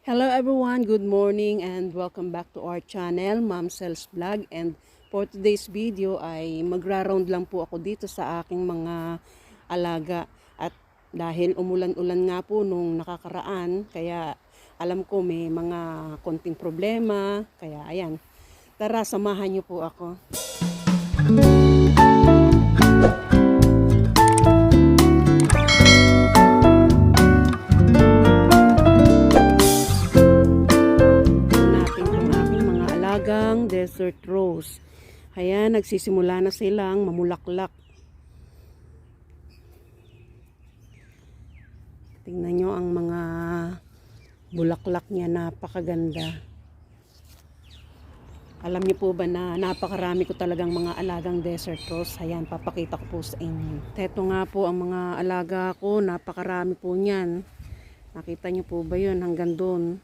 Hello everyone, good morning and welcome back to our channel, Ma'am Cells Vlog. And for today's video ay magra-round lang po ako dito sa aking mga alaga. At dahil umulan-ulan nga po nung nakakaraan, kaya alam ko may mga konting problema. Kaya ayan, tara samahan niyo po ako. Desert rose. Ayan, nagsisimula na silang mamulaklak. Tingnan nyo ang mga bulaklak niya, napakaganda. Alam niyo po ba na napakarami ko talagang mga alagang desert rose. Ayan, papakita ko po sa inyo. Teto nga po ang mga alaga ko, napakarami po niyan. Nakita niyo po ba yun hanggang doon?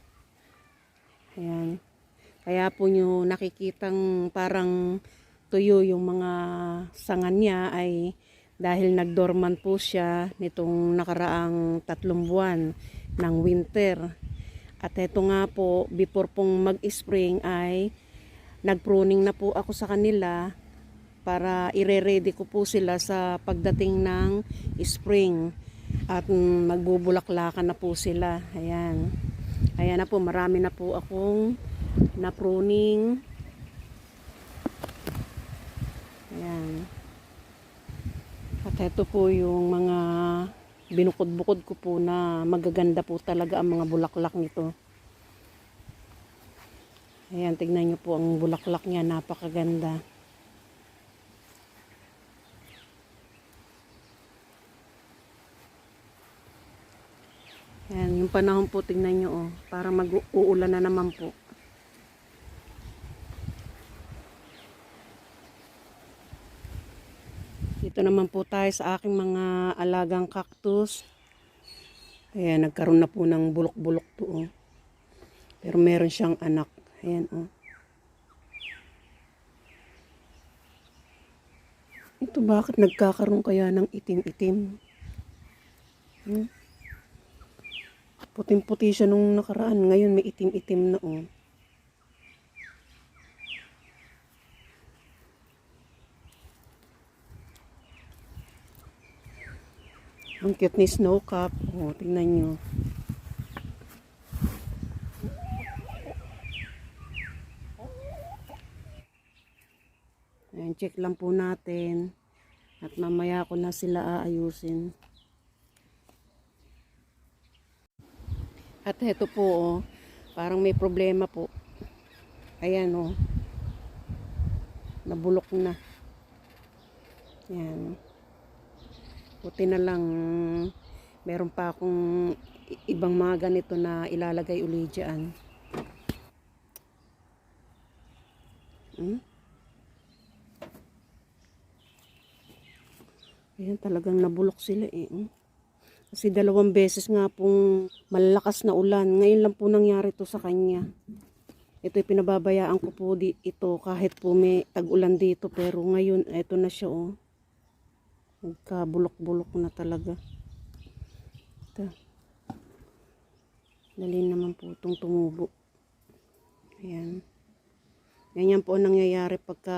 Ayan. Kaya po nyo nakikitang parang tuyo yung mga sangan niya ay dahil nagdorman po siya nitong nakaraang tatlong buwan ng winter. At eto nga po, before pong mag-spring ay nagpruning na po ako sa kanila para ire-ready ko po sila sa pagdating ng spring at magbubulaklakan na po sila. Ayan. Ayan na po, marami na po akong na pruning. Ayan. At ito po yung mga binukod-bukod ko po na magaganda po talaga ang mga bulaklak nito. Ayan, tignan nyo po ang bulaklak niya, napakaganda. Ayan, yung panahon po, tingnan nyo, oh, para mag-uulan na naman po. Dito naman po tayo sa aking mga alagang cactus. Ayan, nagkaroon na po ng bulok-bulok to, oh. Pero meron siyang anak. Ayan, oh. Ito bakit nagkakaroon kaya ng itim-itim? Hmm? Puting-puti siya nung nakaraan. Ngayon may itim-itim na oh. Ang cute ni Snow Cap. Oh, tingnan nyo. Ayan, check lang po natin. At mamaya ko na sila aayusin. At ito po, oh, parang may problema po. Ayan, oh. Nabulok na. Ayan. Buti na lang, meron pa akong ibang mga ganito na ilalagay uli dyan. Hmm? Ayan, talagang nabulok sila eh. hmm? Kasi dalawang beses nga pong malakas na ulan. Ngayon lang po nangyari to sa kanya. Ito pinababayaan ko po di, ito kahit po may tag-ulan dito. Pero ngayon, ito na siya oh. Nagkabulok-bulok na talaga. Ito. Dali naman po itong tumubo. Ayan. Ganyan po ang nangyayari pagka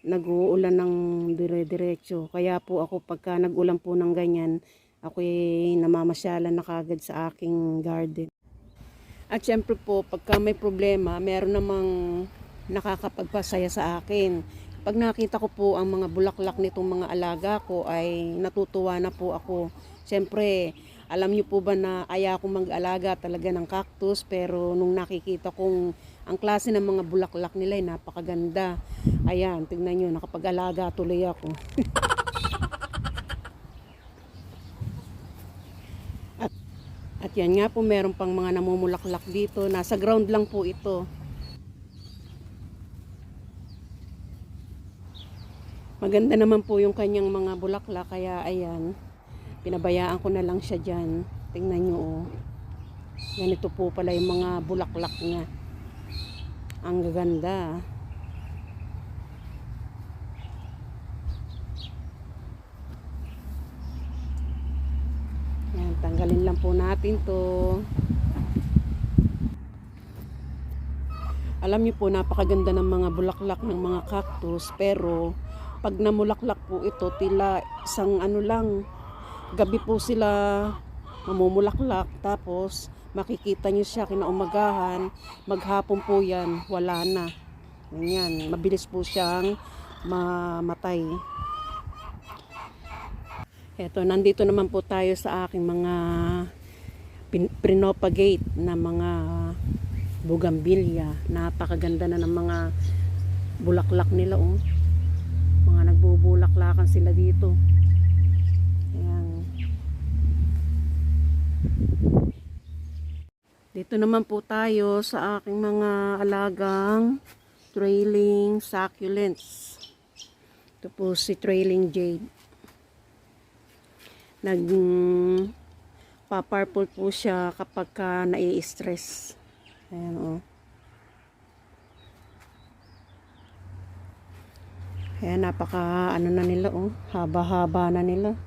nag-uulan ng dire-diretso. Kaya po ako pagka nag-ulan po ng ganyan, ako namamasyalan na kagad sa aking garden. At syempre po, pagka may problema, meron namang nakakapagpasaya sa akin. Pag nakita ko po ang mga bulaklak nitong mga alaga ko, ay natutuwa na po ako. Syempre, alam niyo po ba na aya akong mag-alaga talaga ng cactus, pero nung nakikita kong ang klase ng mga bulaklak nila ay napakaganda. Ayan, tingnan nyo, nakapag-alaga tuloy ako. at, at yan nga po, meron pang mga namumulaklak dito. Nasa ground lang po ito. Maganda naman po yung kanyang mga bulaklak, kaya ayan, pinabayaan ko na lang siya dyan. Tingnan nyo, oh. Ganito po pala yung mga bulaklak niya. Ang gaganda. Yan, tanggalin lang po natin to. Alam niyo po, napakaganda ng mga bulaklak ng mga cactus, pero pag namulaklak po ito, tila isang ano lang, gabi po sila mamumulaklak, tapos makikita niyo siya kinaumagahan, maghapon po yan, wala na. Ganyan, mabilis po siyang mamatay. Eto, nandito naman po tayo sa aking mga pin- pinopagate na mga bugambilya. Napakaganda na ng mga bulaklak nila, oh. Mga nagbubulaklakan sila dito. Ayan. Dito naman po tayo sa aking mga alagang trailing succulents. Ito po si trailing jade. Nag pa-purple po siya kapag ka nai-stress. Ayan o. Oh. Ayan, napaka ano na nila oh. Haba-haba na nila.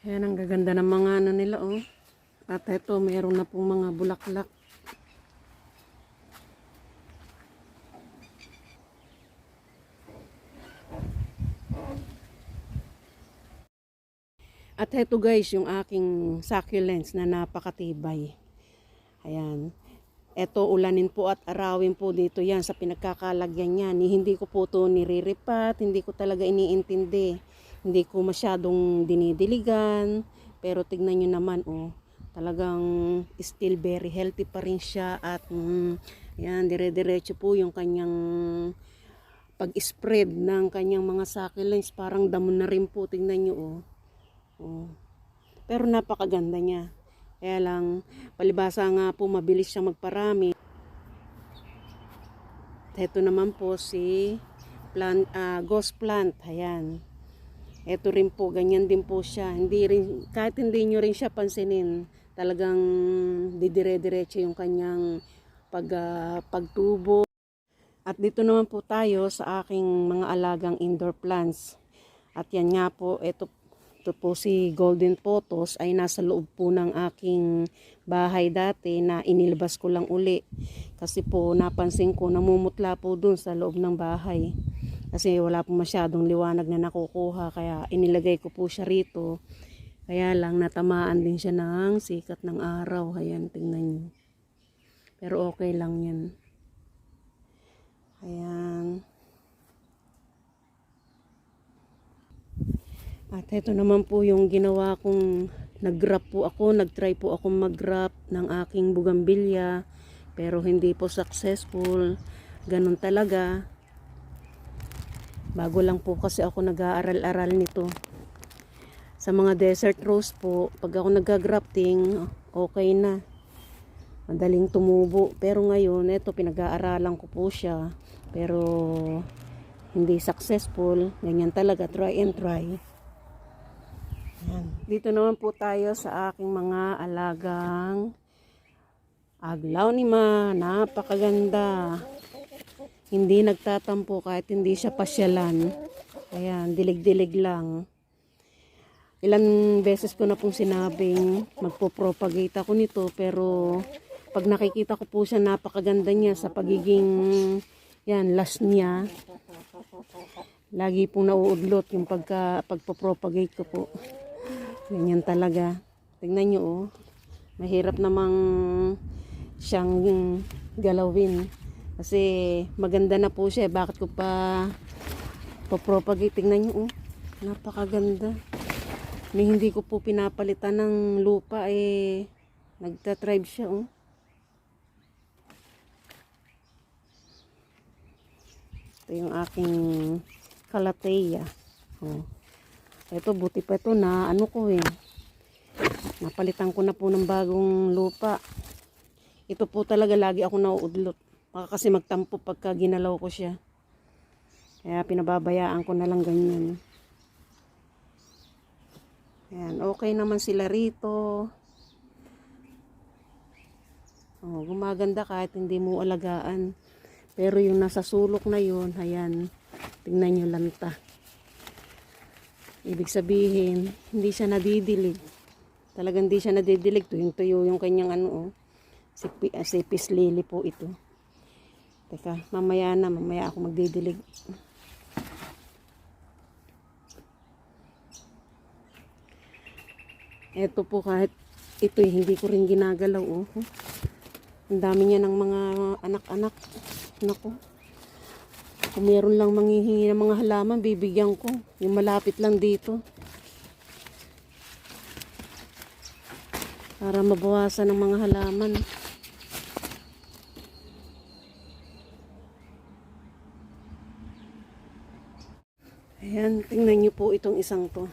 Ayan, ang gaganda ng mga ano nila, oh. At ito, mayroon na pong mga bulaklak. At ito guys, yung aking succulents na napakatibay. Ayan. Ito, ulanin po at arawin po dito yan sa pinagkakalagyan niya. Ni, hindi ko po to niriripat, hindi ko talaga iniintindi. Hindi ko masyadong dinidiligan. Pero tignan nyo naman, oh, talagang still very healthy pa rin siya. At, mm, yan, dire-diretso po yung kanyang pag-spread ng kanyang mga succulents. Parang damon na rin po, tignan nyo, oh. Oh. Pero napakaganda niya. Kaya lang, palibasa nga po, mabilis siya magparami. Ito naman po si plant, uh, ghost plant. Ayan. Ito rin po, ganyan din po siya. Hindi rin, kahit hindi nyo rin siya pansinin, talagang didire-diretso yung kanyang pag, uh, pagtubo. At dito naman po tayo sa aking mga alagang indoor plants. At yan nga po, ito ito po si Golden Photos ay nasa loob po ng aking bahay dati na inilabas ko lang uli. Kasi po napansin ko namumutla po dun sa loob ng bahay. Kasi wala po masyadong liwanag na nakukuha kaya inilagay ko po siya rito. Kaya lang natamaan din siya ng sikat ng araw. Ayan, tingnan nyo. Pero okay lang yan. Ayan. At ito naman po yung ginawa kong nag-grab po ako, nag-try po ako mag-grab ng aking bugambilya pero hindi po successful. Ganun talaga. Bago lang po kasi ako nag-aaral-aral nito. Sa mga desert rose po, pag ako nag-grafting, okay na. Madaling tumubo. Pero ngayon, ito pinag-aaralan ko po siya. Pero hindi successful. Ganyan talaga, try and try. Dito naman po tayo sa aking mga alagang aglaw ni ma. Napakaganda. Hindi nagtatampo kahit hindi siya pasyalan. Ayan, dilig-dilig lang. Ilan beses ko na pong sinabing magpo-propagate ako nito pero pag nakikita ko po siya napakaganda niya sa pagiging yan, last niya. Lagi pong nauudlot yung pagka, pagpo-propagate ko po. Ganyan talaga. Tingnan nyo oh. Mahirap namang siyang galawin. Kasi maganda na po siya. Bakit ko pa papropagate? Tingnan nyo oh. Napakaganda. May hindi ko po pinapalitan ng lupa eh nagtatribe siya oh. Ito yung aking kalateya. Oh. Ito, buti pa ito na ano ko eh. Napalitan ko na po ng bagong lupa. Ito po talaga lagi ako nauudlot. Baka kasi magtampo pagka ginalaw ko siya. Kaya pinababayaan ko na lang ganyan. Ayan, okay naman sila rito. Oh, gumaganda kahit hindi mo alagaan. Pero yung nasa sulok na yun, ayan, tingnan nyo lanta. Ibig sabihin, hindi siya nadidilig. Talagang hindi siya nadidilig. Tuyong tuyo yung kanyang ano, oh. Si, pi- ah, si Peace Lily po ito. Teka, mamaya na, mamaya ako magdidilig. Eto po kahit ito eh, hindi ko rin ginagalaw. Oh. Ang dami niya ng mga anak-anak. Nako. Kung meron lang manghihingi ng mga halaman, bibigyan ko. Yung malapit lang dito. Para mabawasan ng mga halaman. Ayan, tingnan niyo po itong isang to.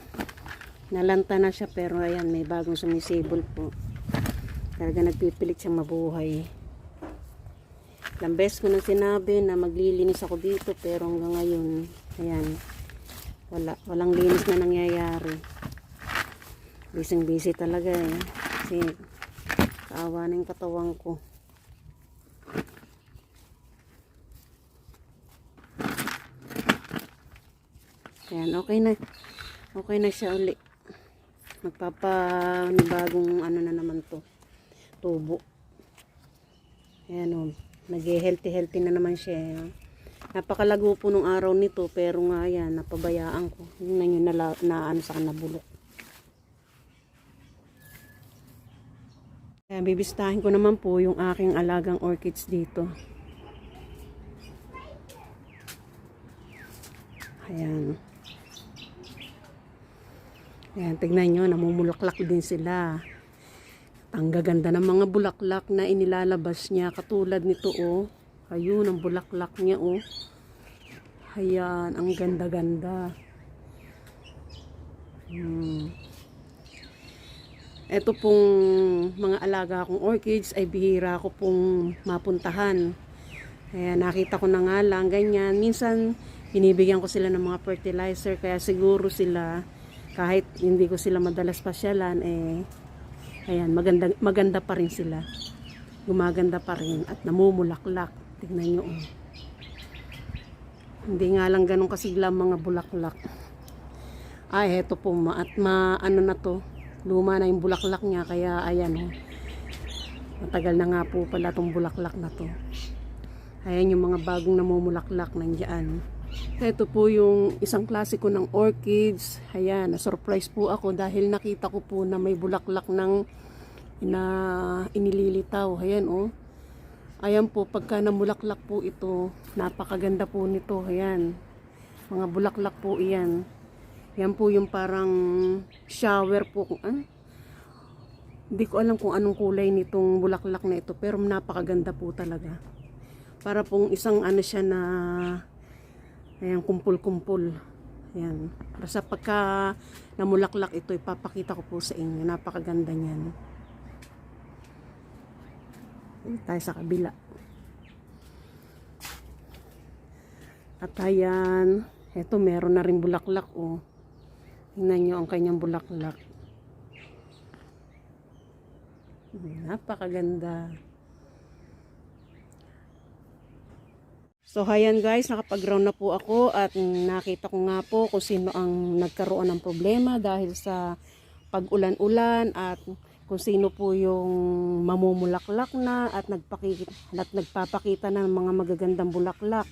Nalanta na siya pero ayan, may bagong sumisibol po. Talaga nagpipilit siyang mabuhay. Ilang beses ko nang sinabi na maglilinis ako dito pero hanggang ngayon, ayan, wala, walang linis na nangyayari. Busy busy talaga eh. Kasi kaawa na yung katawan ko. Ayan, okay na. Okay na siya uli. Magpapanibagong ano na naman to. Tubo. Ayan o. Nag-healthy healthy na naman siya. eh. Napakalago po nung araw nito pero nga yan, napabayaan ko. Na yun na, na ano sa kanabulok. Kaya bibistahin ko naman po yung aking alagang orchids dito. Ayan. Ayan, tignan nyo, namumulaklak din sila. Ang gaganda ng mga bulaklak na inilalabas niya. Katulad nito, oh. Ayun, ang bulaklak niya, oh. Ayan, ang ganda-ganda. Hmm. Ito pong mga alaga kong orchids ay bihira ko pong mapuntahan. Kaya nakita ko na nga lang, ganyan. Minsan, binibigyan ko sila ng mga fertilizer. Kaya siguro sila, kahit hindi ko sila madalas pasyalan, eh, ayan, maganda, maganda pa rin sila. Gumaganda pa rin at namumulaklak. Tingnan nyo, oh. Hindi nga lang ganun kasigla mga bulaklak. Ay, heto po, ma, at ma, ano na to, luma na yung bulaklak niya, kaya ayan, oh. Matagal na nga po pala tong bulaklak na to. Ayan yung mga bagong namumulaklak nandiyan. Ito po yung isang klase ko ng orchids. Ayan, na-surprise po ako dahil nakita ko po na may bulaklak ng na inililitaw. Ayan, oh. Ayan po, pagka namulaklak po ito, napakaganda po nito. Ayan. Mga bulaklak po iyan. Yan po yung parang shower po. Ah? Hindi ko alam kung anong kulay nitong bulaklak na ito. Pero napakaganda po talaga. Para pong isang ano siya na ayan, kumpul-kumpul. Ayan. Basta pagka namulaklak ito, ipapakita ko po sa inyo. Napakaganda niyan. Ayan, tayo sa kabila. At ayan, eto meron na rin bulaklak oh. Tingnan nyo ang kanyang bulaklak. Napakaganda. So, ayan guys, nakapag-ground na po ako at nakita ko nga po kung sino ang nagkaroon ng problema dahil sa pag-ulan-ulan at kung sino po yung mamumulaklak na at, nagpakita, at nagpapakita ng mga magagandang bulaklak.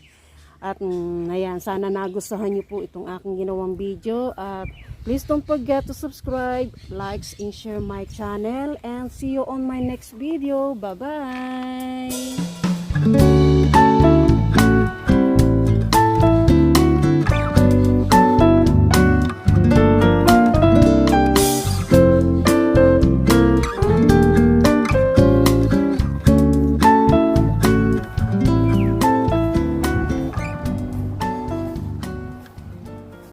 At mm, ayan, sana nagustuhan niyo po itong aking ginawang video. At please don't forget to subscribe, likes, and share my channel. And see you on my next video. Bye-bye!